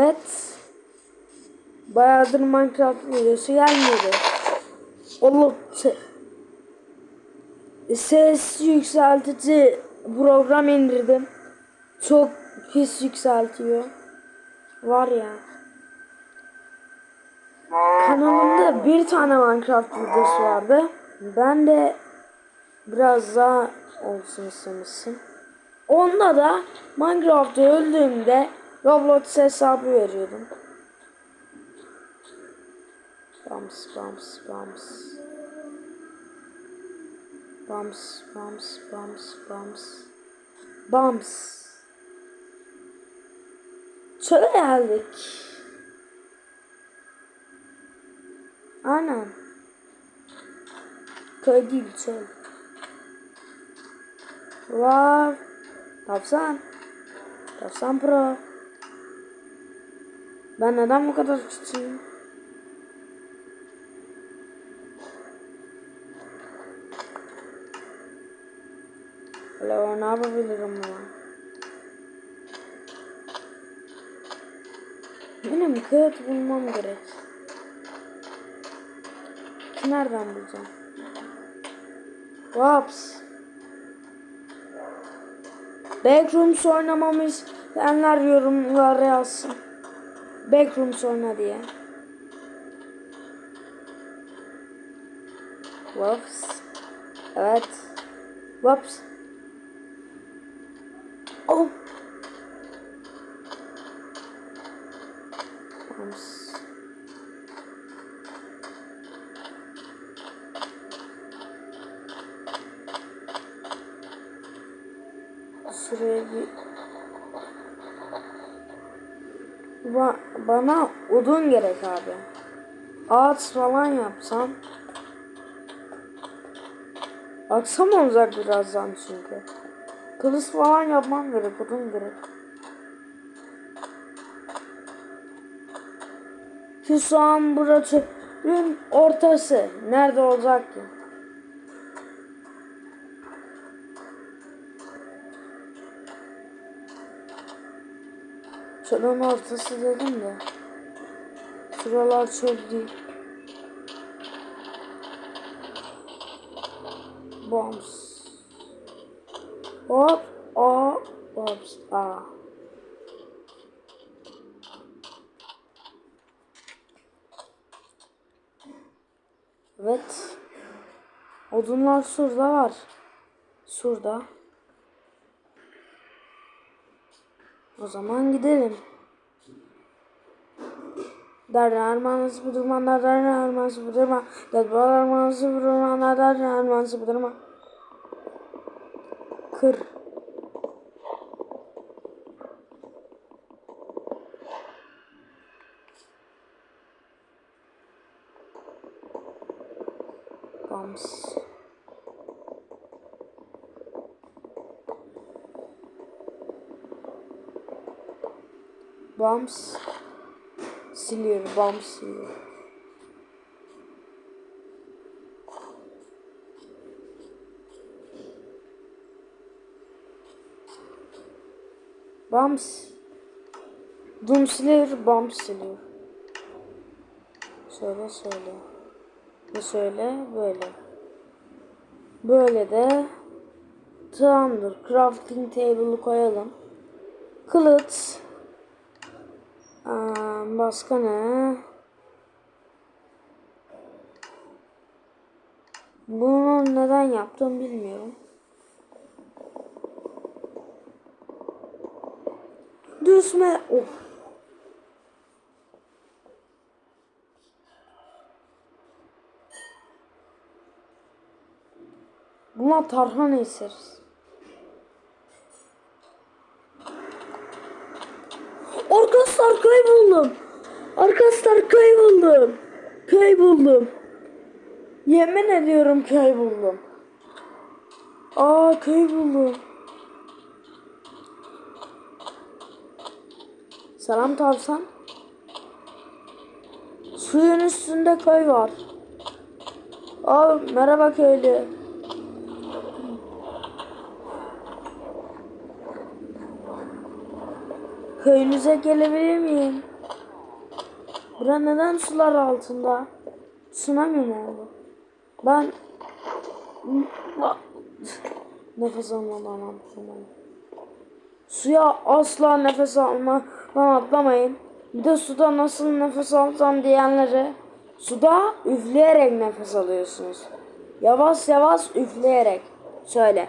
Evet. Bayağıdır Minecraft videosu gelmedi. Se- ses yükseltici program indirdim. Çok pis yükseltiyor. Var ya. Kanalımda bir tane Minecraft videosu vardı. Ben de biraz daha olsun istemişsin. Onda da Minecraft'ta öldüğümde Roblox hesabı veriyordum. Bums bums bums. Bums bums bums bums. Bums. Çöle geldik. Aynen. Köy değil çöl. Var. Tavsan. Tavsan pro. Ben neden bu kadar küçüğüm? Alo ne yapabilirim ya? Benim kağıt bulmam gerek. Ki nereden bulacağım? Waps. Backrooms oynamamı isteyenler yorumlara yazsın. Backrooms oyna diye. Whoops. Evet. Whoops. Oh. Whoops. Şuraya Ba- bana odun gerek abi. Ağaç falan yapsam. Akşam olacak birazdan çünkü. Kılıç falan yapmam gerek, odun gerek. Şu an burası gün ortası. Nerede olacak ki? Çölün ortası dedim de. Şuralar çöl değil. Bombs. Hop. Aa. Bombs. Aa. Evet. Odunlar şurada var. Şurada. O zaman gidelim. Derler armanızı bu durma, derler armanızı bu durma, derler armanızı bu durma, derler armanızı bu durma. Kır. Bams. Bums siliyor, bums siliyor. Bums Dum siliyor, bums siliyor. Şöyle şöyle. Bu şöyle böyle. Böyle de tamamdır. Crafting table'ı koyalım. Kılıç Aa, başka ne? Bunu neden yaptım bilmiyorum. Düşme. Of. Buna tarhana eseriz. Arkadaşlar köy buldum. Arkadaşlar köy buldum. Köy buldum. Yemin ediyorum köy buldum. Aa köy buldum. Selam tavsan. Suyun üstünde köy var. Aa merhaba köylü. köyünüze gelebilir miyim? Bura neden sular altında? Tsunami mi oldu? Ben nefes almadan atlamayın. Suya asla nefes almadan atlamayın. Bir de suda nasıl nefes alsam diyenleri suda üfleyerek nefes alıyorsunuz. Yavaş yavaş üfleyerek. Söyle.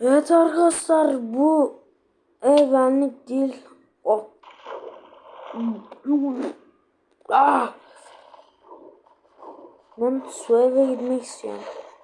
Evet arkadaşlar bu ev benlik değil. Oh. Ah. Ben su eve gitmek istiyorum.